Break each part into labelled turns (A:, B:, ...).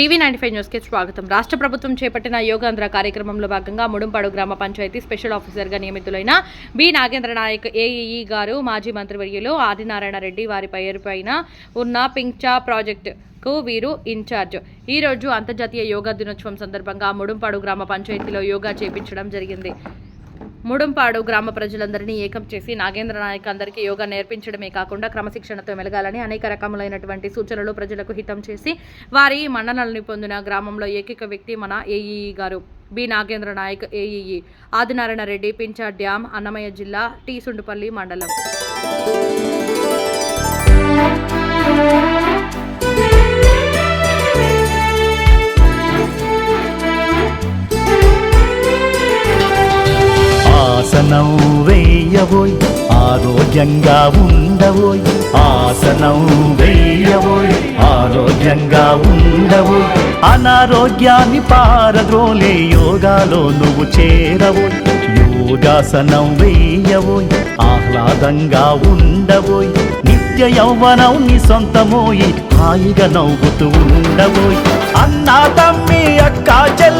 A: TV ninety five న్యూస్కి స్వాగతం. రాష్ట్ర ప్రభుత్వం చేపట్టిన యోగాంధ్ర కార్యక్రమంలో భాగంగా ముడుంపాడు గ్రామ పంచాయతీ స్పెషల్ ఆఫీసర్గా నియమితులైన బి. నాగేంద్ర నాయక్ ఏఈఈ గారు మాజీ మంత్రివర్యులు ఆదినారాయణ రెడ్డి వారి పేరుపైన ఉన్న పింక్చా ప్రాజెక్ట్కు వీరు ఇన్ఛార్జ్. ఈ రోజు అంతర్జాతీయ యోగా దినోత్సవం సందర్భంగా ముడుంపాడు గ్రామ పంచాయతీలో యోగా చేపించడం జరిగింది. ముడుంపాడు గ్రామ ప్రజలందరినీ ఏకం చేసి నాగేంద్ర నాయక్ అందరికీ యోగా నేర్పించడమే కాకుండా క్రమశిక్షణతో మెలగాలని అనేక రకములైనటువంటి సూచనలు ప్రజలకు హితం చేసి వారి మన్ననల్ని పొందిన గ్రామంలో ఏకైక వ్యక్తి మన ఏఈఈ గారు. B. Nagendra Nayak AEE. Adinarayana Reddy Pincha dam Annamayya జిల్లా టీ. సుండుపల్లి మండలం.
B: ఆసనం వేయబోయ్ ఆరోగ్యంగా ఉండబోయ్ ఆసనం వేయబోయ్ ఆరోగ్యంగా ఉండబోయ్ అనారోగ్యాన్ని పారద్రోలే యోగాలో నువ్వు చేరబోయ్ యోగాసనం వేయబోయ్ ఆహ్లాదంగా ఉండబోయ్ నిత్య యౌవనం నీ సొంతమోయి హాయిగా నవ్వుతూ ఉండబోయ్. అన్నా తమ్మి అక్క చెల్లి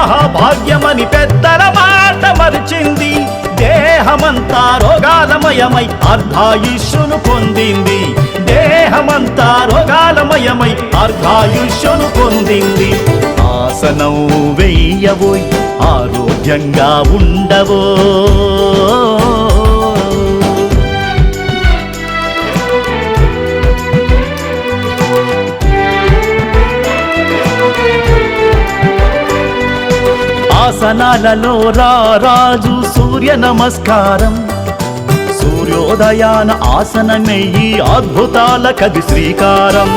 B: మహాభాగ్యమని పెద్దల మాట మరిచింది. దేహమంతా రోగాలమయమై అర్ధాయుష్యును పొందింది. దేహమంతా రోగాలమయమై అర్ధాయుష్యును పొందింది. ఆసనం వెయ్యబోయ్ ఆరోగ్యంగా ఉండవో ఆసనాలలో రారాజు సూర్య నమస్కారం. సూర్యోదయాన ఆసనమే ఈ అద్భుతాల కది శ్రీకారం.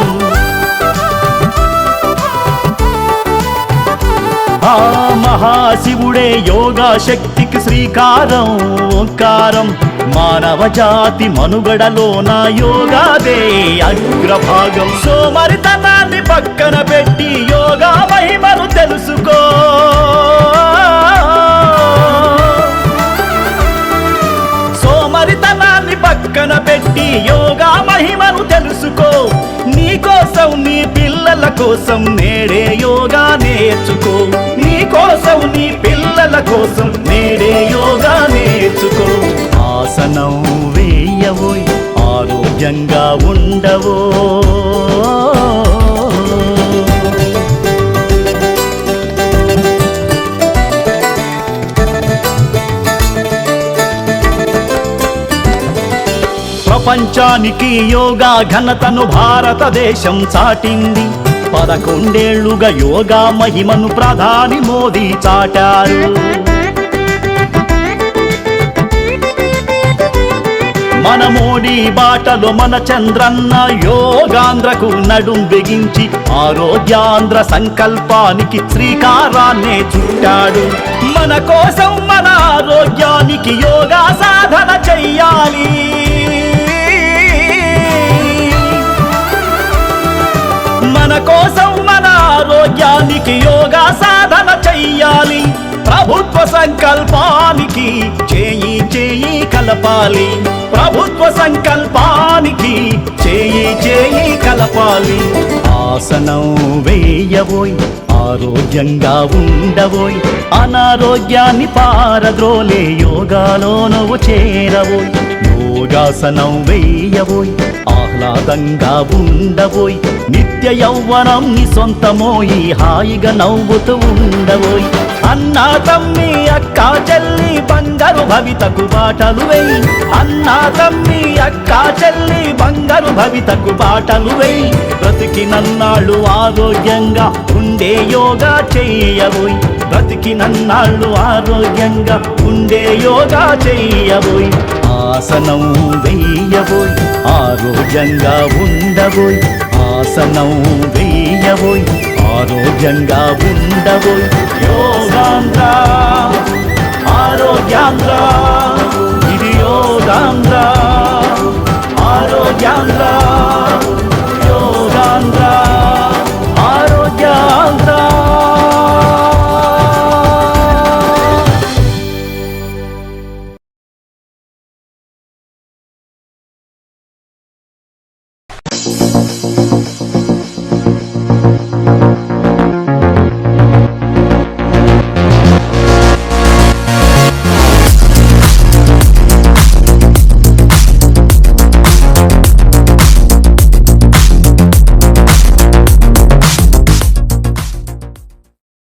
B: ఆ మహాశివుడే యోగా శక్తికి శ్రీకారం. ఓంకారం మానవ జాతి మనుగడలో నా యోగాదే అగ్రభాగం. సోమరితనాన్ని పక్కన పెట్టి యోగా మహిమను తెలుసుకో. పిల్లల కోసం నేడే యోగా నేర్చుకో. నీ కోసం నీ పిల్లల కోసం నేడే యోగా నేర్చుకో. ఆసనం వేయవోయ్ ఆరోగ్యంగా ఉండవో ప్రపంచానికి యోగా ఘనతను భారతదేశం చాటింది. పదకొండేళ్ళుగా యోగా మహిమను ప్రధాని మోదీ చాటారు. మన మోడీ బాటలో మన చంద్రన్న యోగాంధ్రకు నడుం బిగించి ఆరోగ్యాంధ్ర సంకల్పానికి శ్రీకారాన్నే చుట్టాడు. మన కోసం మన ఆరోగ్యానికి యోగా సాధన చెయ్యాలి. ఆరోగ్యానికి యోగా సాధన చెయ్యాలి. ప్రభుత్వ సంకల్పానికి చేయి చేయి కలపాలి. ప్రభుత్వ సంకల్పానికి చేయి చేయి కలపాలి. ఆసనం వేయబోయ్ ఆరోగ్యంగా ఉండబోయ్ అనారోగ్యాన్ని పారద్రోలే యోగాలో నువ్వు చేరబోయ్. యోగాసనం వేయబోయ్ ఆహ్లాదంగా ఉండబోయ్. నిత్య యౌవనం నీ సొంతమోయి హాయిగా నవ్వుతూ ఉండబోయ్. అన్నా తమ్మి అక్క చెల్లి బంగారు భవితకు బాటలు వేయి. అన్నా తమ్మి అక్క చెల్లి బంగారు భవితకు బాటలు వేయి. బ్రతికినన్నాళ్ళు ఆరోగ్యంగా ఉండే యోగా చేయబోయ్. బ్రతికినన్నాళ్ళు ఆరోగ్యంగా ఉండే యోగా చేయబోయ్. ఆసనం వెయ్యి వేయబోయ్ ఆరోగ్యంగా ఉండబోయ్ ఆసనం వేయబోయ్ ఆరోగ్యంగా ఉండబోయ్. యోగాంధ్ర ఆరోగ్యాంధ్ర ఇది యోగాంధ్ర.